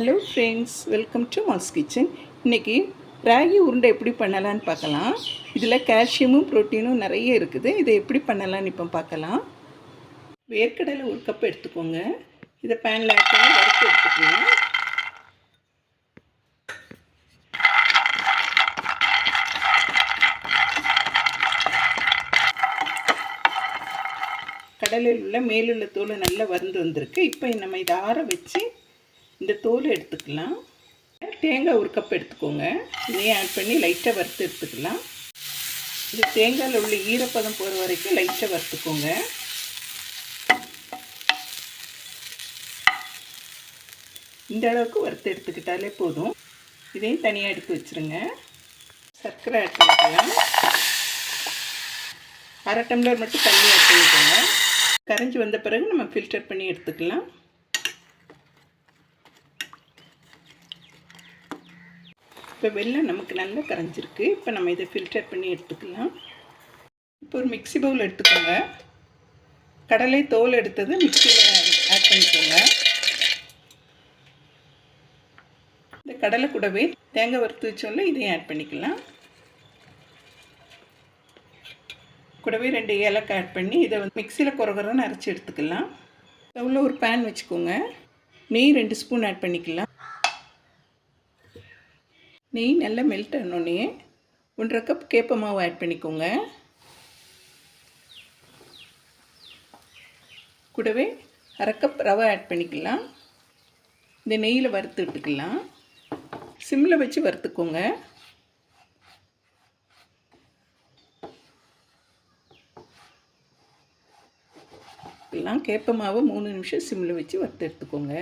Hello friends welcome to mass kitchen இன்றைக்கி ராகி உருண்டை எப்படி பண்ணலான்னு பார்க்கலாம். இதில் கால்சியமும் ப்ரோட்டீனும் நிறைய இருக்குது. இதை எப்படி பண்ணலான்னு இப்போ பார்க்கலாம். வேர்க்கடலை ஒரு கப் எடுத்துக்கோங்க. இதை பேனில் ஆட் பண்ணி வறுத்து எடுத்துக்கோங்க கடலில் உள்ள மேலுள்ள தோலை நல்லா வறுந்து வந்திருக்கு. இப்போ நம்ம இதை ஆற வச்சு இந்த தோல் எடுத்துக்கலாம். தேங்காய் ஒரு கப் எடுத்துக்கோங்க. இதையும் ஆட் பண்ணி லைட்டாக வறுத்து எடுத்துக்கலாம். இந்த தேங்காயில் உள்ள ஈரப்பதம் போகிற வரைக்கும் லைட்டாக வறுத்துக்கோங்க. இந்த அளவுக்கு வறுத்து எடுத்துக்கிட்டாலே போதும். இதையும் தனியாக எடுத்து வச்சுருங்க. சர்க்கரை ஆட் பண்ணிக்கலாம். அரை டம்ளர் மட்டும் தண்ணி ஆட் பண்ணிக்கோங்க. கரைஞ்சி வந்த பிறகு நம்ம ஃபில்டர் பண்ணி எடுத்துக்கலாம். இப்போ வெள்ளம் நமக்கு நல்லா கரைஞ்சிருக்கு. இப்போ நம்ம இதை ஃபில்டர் பண்ணி எடுத்துக்கலாம். இப்போ ஒரு மிக்சி பவுல் எடுத்துக்கோங்க. கடலை தோல் எடுத்தது மிக்சியில் ஆட் பண்ணிக்கோங்க. இந்த கடலை கூடவே தேங்காய் வறுத்து வச்சோம்ல இதையும் ஆட் பண்ணிக்கலாம். கூடவே ரெண்டு ஏலக்காய் ஆட் பண்ணி இதை வந்து மிக்சியில் குறகுறன்னு அரைச்சி எடுத்துக்கலாம். உள்ள ஒரு பேன் வச்சுக்கோங்க. நெய் ரெண்டு ஸ்பூன் ஆட் பண்ணிக்கலாம். நெய் நல்லா மெல்ட் ஆனோடனே ஒன்றரை கப் கேப்ப மாவு ஆட் பண்ணிக்கோங்க. கூடவே அரை கப் ரவை ஆட் பண்ணிக்கலாம். இந்த நெய்யில் வறுத்து விட்டுக்கலாம். சிம்மில் வச்சு வறுத்துக்கோங்க. எல்லாம் கேப்ப மாவு மூணு நிமிஷம் சிம்மில் வச்சு வறுத்து எடுத்துக்கோங்க.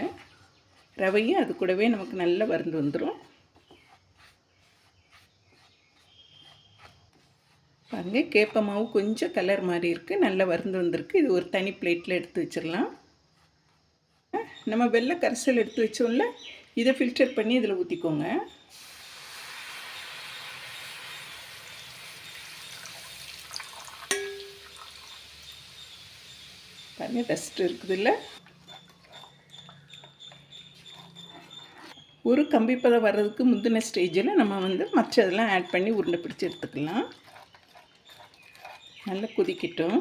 ரவையும் அது கூடவே நமக்கு நல்லா வறந்து வந்துடும் பாருங்கள் கேப்ப மாவு கொஞ்சம் கலர் மாதிரி இருக்குது நல்லா வறுந்து வந்திருக்கு. இது ஒரு தனி பிளேட்டில் எடுத்து வச்சிடலாம். நம்ம வெள்ளை கரைசல் எடுத்து வச்சோம்ல இதை ஃபில்டர் பண்ணி இதில் ஊற்றிக்கோங்க பாருங்கள் டஸ்ட் இருக்குது இல்லை ஒரு கம்பிப்பதம் வர்றதுக்கு முந்தின ஸ்டேஜில் நம்ம வந்து மற்றதெல்லாம் ஆட் பண்ணி உருண்டை பிடிச்சி எடுத்துக்கலாம். நல்லா கொதிக்கட்டும்.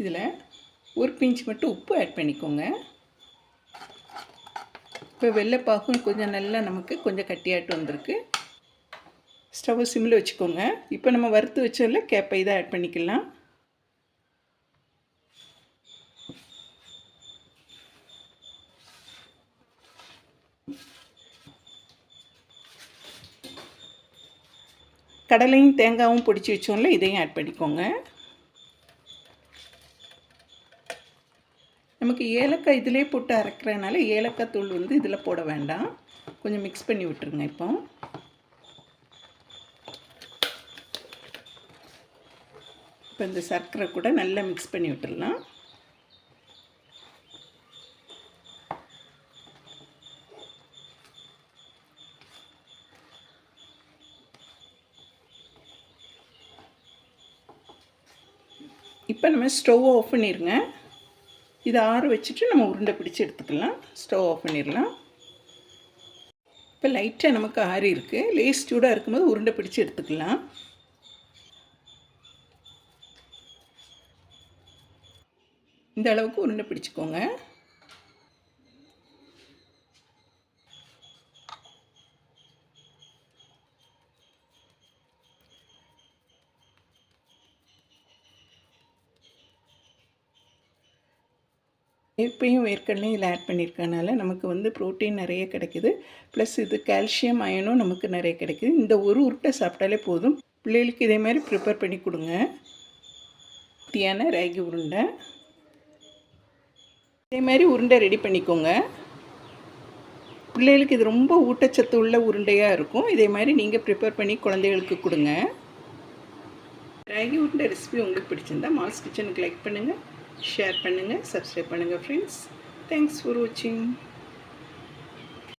இதில் ஒரு பிஞ்ச் மட்டும் உப்பு ஆட் பண்ணிக்கோங்க. இப்போ வெள்ளைப்பாகும் கொஞ்சம் நல்லா நமக்கு கொஞ்சம் கட்டியாட்டு வந்திருக்கு. ஸ்டவ் சிம்மில் வச்சுக்கோங்க. இப்போ நம்ம வறுத்து வச்சதில் கேப்பை இதை ஆட் பண்ணிக்கலாம். கடலையும் தேங்காயும் பிடிச்சி வச்சோம்ல இதையும் ஆட் பண்ணிக்கோங்க. நமக்கு ஏலக்காய் இதிலே போட்டு அரைக்கிறதுனால ஏலக்காய் தூள் வந்து இதில் போட வேண்டாம். கொஞ்சம் மிக்ஸ் பண்ணி விட்டுருங்க இப்போ. இப்போ இந்த சர்க்கரை கூட நல்லா மிக்ஸ் பண்ணி விட்டுடலாம் இப்போ நம்ம ஸ்டவ் ஆஃப் பண்ணிடுங்க இதை ஆற வச்சுட்டு நம்ம உருண்டை பிடிச்சி எடுத்துக்கலாம். ஸ்டவ் ஆஃப் பண்ணிடலாம். இப்போ லைட்டாக நமக்கு ஆறி இருக்குது லேஸ் சூடாக இருக்கும்போது உருண்டை பிடிச்சி எடுத்துக்கலாம். இந்த அளவுக்கு உருண்டை பிடிச்சிக்கோங்க. இப்பையும் வேர்க்கடலையும் இதில் ஆட் பண்ணியிருக்கனால நமக்கு வந்து ப்ரோட்டீன் நிறைய கிடைக்குது. ப்ளஸ் இது கால்சியம் அயனும் நமக்கு நிறைய கிடைக்குது. இந்த ஒரு உருட்டை சாப்பிட்டாலே போதும். பிள்ளைகளுக்கு இதே மாதிரி ப்ரிப்பேர் பண்ணி கொடுங்க. தீயான ராகி உருண்டை. இதே மாதிரி உருண்டை ரெடி பண்ணிக்கோங்க. பிள்ளைகளுக்கு இது ரொம்ப ஊட்டச்சத்து உள்ள உருண்டையாக இருக்கும். இதே மாதிரி நீங்கள் ப்ரிப்பேர் பண்ணி குழந்தைகளுக்கு கொடுங்க. ராகி உருண்டை ரெசிபி உங்களுக்கு பிடிச்சிருந்தா மால்ஸ் கிச்சனுக்கு லைக் பண்ணுங்கள் ஷேர் பண்ணுங்கள் சப்ஸ்கிரைப் பண்ணுங்கள் ஃப்ரெண்ட்ஸ் தேங்க்ஸ் ஃபார் வாட்சிங்